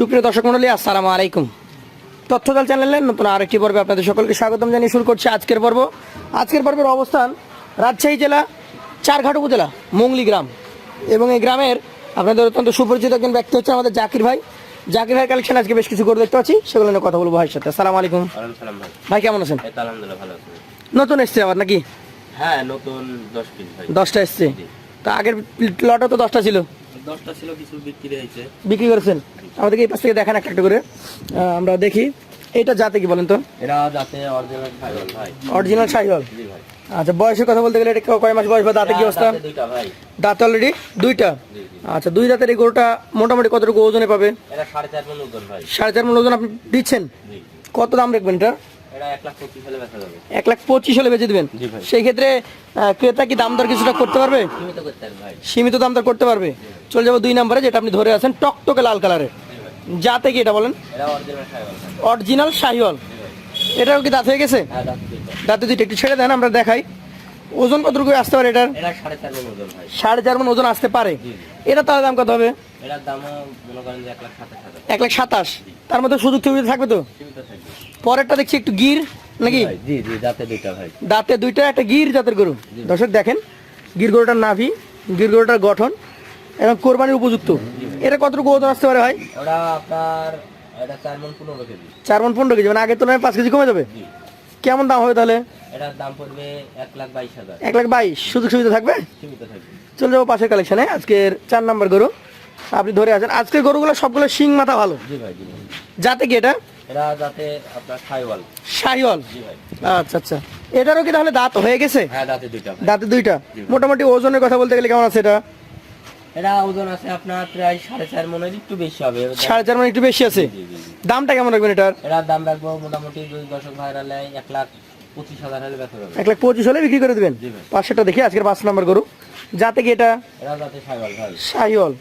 সুপ্রিয় দর্শক মন্ডলী আসসালামু আলাইকুম। তথ্যদল চ্যানেলের নতুন আরেকটি পর্বে আপনাদের সকলকে স্বাগতম জানিয়ে শুরু করছি আজকের পর্ব। আজকের পর্বের অবস্থান রাজশাহী জেলা চারঘাট উপজেলা মুংলি গ্রাম। এবং এই গ্রামের আপনাদের অত্যন্ত সুপরিচিত একজন ব্যক্তি হচ্ছে আমাদের জাকির ভাই। জাকির ভাই কালেকশন আজকে বেশ কিছু করে দেখতে পাচ্ছি সেগুলো নিয়ে কথা বলব ভাইয়ের সাথে। আসসালামু আলাইকুম। ভাই। কেমন আছেন? আলহামদুলিল্লাহ ভালো আছি। নতুন এসছে আবার নাকি? হ্যাঁ নতুন দশ পিস দশটা এসছে। তা আগের লটও তো দশটা ছিল। দশটা ছিল কিছু বিক্রি হয়েছে। বিক্রি করেছেন? আমাদেরকে এই পাশ থেকে দেখান একটা একটা করে আমরা দেখি। এইটা জাতে কি বলেন তো? অরিজিনাল ফাইবার ভাই। অরিজিনাল সাইহল জি ভাই। আচ্ছা বয়সের কথা বলতে গেলে এটা কয় মাস বয়স বা দাঁতে কি অবস্থা? দাঁতে অলরেডি দুইটা? আচ্ছা দুই দাঁতের এই গরুটা মোটামুটি কতটুকু ওজনে পাবে? সাড়ে চার মন ওজন আপনি দিচ্ছেন? কত দাম রাখবেন এটা? এক লাখ পঁচিশ হলে বেচা দেবেন? সেই ক্ষেত্রে ক্রেতা কি দাম দর কিছুটা করতে পারবে? সীমিত দাম দর করতে পারবে? চলে যাব দুই নম্বরে যেটা আপনি ধরে আছেন টকটকে লাল কালারের। যাতে কি এটা বলেন? অরিজিনাল শাহিওয়াল এটাও কি দাঁত হয়ে গেছে? হ্যাঁ দাঁতে দুইটা একটু ছেড়ে দেন আমরা দেখাই। ওজন কতটুকু আসতে পারে এটার? সাড়ে চার মন ওজন আসতে পারে। এটা তাহলে দাম কত হবে? এক লাখ সাতাশ তার মধ্যে সুযোগ সুবিধা থাকবে তো? পরেরটা দেখছি একটু গির নাকি? দাঁতে দুইটা একটা গির জাতের গরু। দর্শক দেখেন গির গরুটার নাভি গির গরুটার গঠন। এবং কোরবানির উপযুক্ত। এটা কতটুকু ওজন আসতে পারে ভাই? ওরা আপনার এটা চার মন পনেরো কেজি। চার মন পনেরো কেজি মানে আগের তুলনায় পাঁচ কেজি কমে যাবে? কেমন দাম হবে তাহলে? এটার দাম পড়বে এক লাখ বাইশ হাজার। এক লাখ বাইশ সুযোগ সুবিধা থাকবে? চলে যাব পাশের কালেকশনে আজকের চার নম্বর গরু। আপনি ধরে আছেন। আজকের গরুগুলো সবগুলো শিং মাথা ভালো? জি ভাই জি ভাই। যাতে কি এটা? এরা যাতে আপনার সাইওয়াল শাহিওয়াল জি ভাই। আচ্ছা আচ্ছা। এটারও কি তাহলে দাঁত হয়ে গেছে? হ্যাঁ দাঁতে দুইটা। দাঁতে দুইটা। মোটামুটি ওজনের কথা বলতে গেলে কেমন আছে এটা? এরা ওজন আছে আপনার প্রায় সাড়ে চার মনের একটু বেশি হবে। সাড়ে চার মানে একটু বেশি আছে? দামটা কেমন রাখবেন এটার? এরা দাম রাখব মোটামুটি দুই দশক ভাইরালে এক লাখ পঁচিশ হাজার হলে বেচা যাবে এক লাখ পঁচিশ হলে বিক্রি করে দেবেন। পাঁচশোটা দেখি আজকের পাঁচ নম্বর গরু। যাতে কি এটা? সাইওয়াল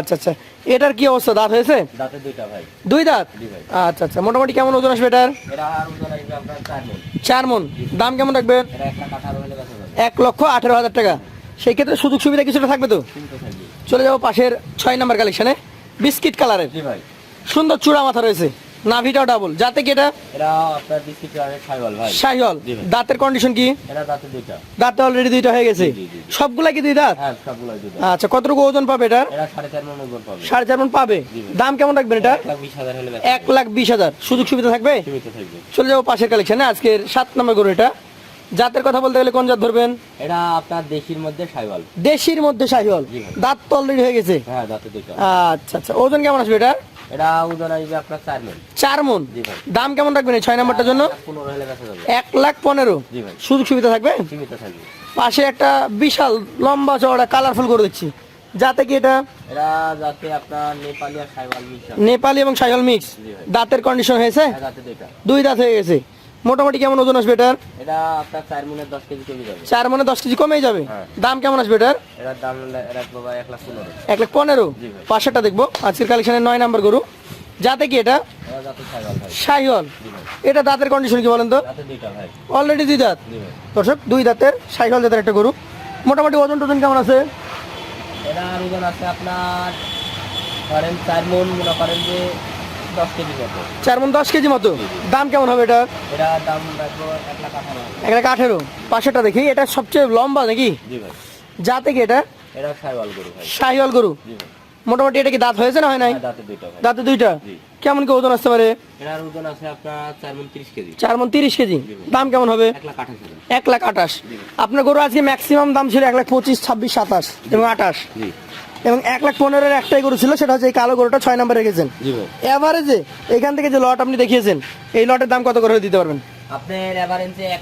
আচ্ছা আচ্ছা। এটার কি অবস্থা? দাঁত হয়েছে? দাঁতে দুইটা ভাই। দুই দাঁত? আচ্ছা আচ্ছা। মোটামুটি কেমন ওজন আসবে এটার? চার মন। দাম কেমন রাখবেন? এক লক্ষ আঠেরো হাজার টাকা। সেই ক্ষেত্রে সুযোগ সুবিধা কিছুটা থাকবে তো? চলে যাব পাশের ছয় নাম্বার কালেকশনে বিস্কিট কালারের সুন্দর চূড়া মাথা রয়েছে। নাভিটাও ডাবল যাতে কি এটা? শাহিওয়াল দাঁতের কন্ডিশন কি? দাঁতে অলরেডি দুইটা হয়ে গেছে। সবগুলা কি দুই দাঁত? হ্যাঁ সবগুলো দুইটা আচ্ছা কতটুকু ওজন পাবে এরা সাড়ে চার মন পাবে। দাম কেমন রাখবেন এটা? এক লাখ বিশ হাজার সুযোগ সুবিধা থাকবে? থাকবে। চলে যাব পাশের কালেকশনে আজকের সাত নম্বর গরু এটা। জাতের কথা বলতে গেলে কোন জাত ধরবেন? এটা আপনার দেশির মধ্যে সাইওয়াল দেশির মধ্যে শাহিওয়াল দাঁত তো অলরেডি হয়ে গেছে? হ্যাঁ দাঁতে দুইটা আচ্ছা আচ্ছা। ওজন কেমন আসবে এটা এটা ওজন আসবে আপনার চার মন। চার মন? জি ভাই। দাম কেমন রাখবেন এই ছয় নম্বরটার জন্য? এক লাখ পনেরো সুযোগ সুবিধা থাকবে? থাকবে। পাশে একটা বিশাল লম্বা চওড়া কালারফুল করে দিচ্ছি যাতে কি এটা? এরা যাতে আপনার নেপালি আর সাইওয়াল মিশা নেপালি এবং সাইহল মিক্স। দাঁতের কন্ডিশন হয়েছে? হ্যাঁ দুই দাঁত হয়ে গেছে। মোটামুটি কেমন ওজন আসবে এটার? এটা আপনার চার মনের দশ কেজি কমে যাবে। চার মানে দশ কেজি কমেই যাবে? হ্যাঁ। দাম কেমন আসবে এটার? এটার দাম রাখব ভাই এক লাখ পনেরো। এক লাখ পনেরো? জি ভাই। পাঁচশোটা দেখব। আজকের কালেকশনের নয় নাম্বার গরু। যাতে কি এটা? সাইহল এটা দাঁতের কন্ডিশন কি বলেন তো? দাঁতে দুইটা ভাই অলরেডি দুই দাঁত? দর্শক দুই দাঁতের সাইহল জাতের একটা গরু। মোটামুটি ওজন টোজন কেমন আছে? এটা আর ওজন আছে আপনার ধরেন চার মন মনে করেন যে দশ কেজি মতো। চার মন দশ কেজি মতো। দাম কেমন হবে এটা এটা দাম রাখব এক লাখ আঠারো। এক লাখ আঠেরো। পাঁচশোটা দেখি এটা সবচেয়ে লম্বা নাকি? জি ভাই। যাতে কি এটা? এটা সাইওয়াল গরু ভাই। শাহিওয়াল গরু? জি ভাই। মোটামুটি এটা কি দাঁত হয়েছে না হয় নাই? হ্যাঁ, দাঁতে দুইটা কেমন কি ওজন আসতে পারে? এটার ওজন আছে আপনার কেজি। দাম কেমন হবে? এক লাখ আঠাশ হাজার। এক লাখ আঠাশ। আপনার গরু আজকে ম্যাক্সিমাম দাম ছিল এক লাখ পঁচিশ ছাব্বিশ সাতাশ এবং আঠাশ। জি। এবং এক লাখ পনেরোর একটাই গরু ছিল সেটা হচ্ছে এই কালো গরুটা ছয় নম্বরে রেখেছেন। এভারেজে এখান থেকে যে লট আপনি দেখিয়েছেন এই লটের দাম কত করে দিতে পারবেন? আপনার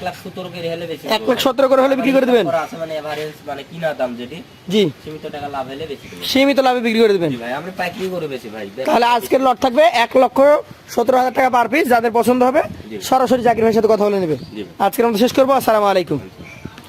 লাখ সতেরো কেজি হলে বেশি এক লাখ সতেরো করে হলে বিক্রি করে দেবেন? আছে মানে মানে কিনা দাম যেটি জি। সীমিত টাকা লাভ হলে বেশি সীমিত লাভে বিক্রি করে দেবেন। জি ভাই আমরা পাইকারি করে বেশি ভাই। তাহলে আজকের লট থাকবে এক লক্ষ সতেরো হাজার টাকা পার পিস যাদের পছন্দ হবে সরাসরি চাকরির ভাইয়ের সাথে কথা বলে নেবে। আজকের আমরা শেষ করব আসসালামু আলাইকুম।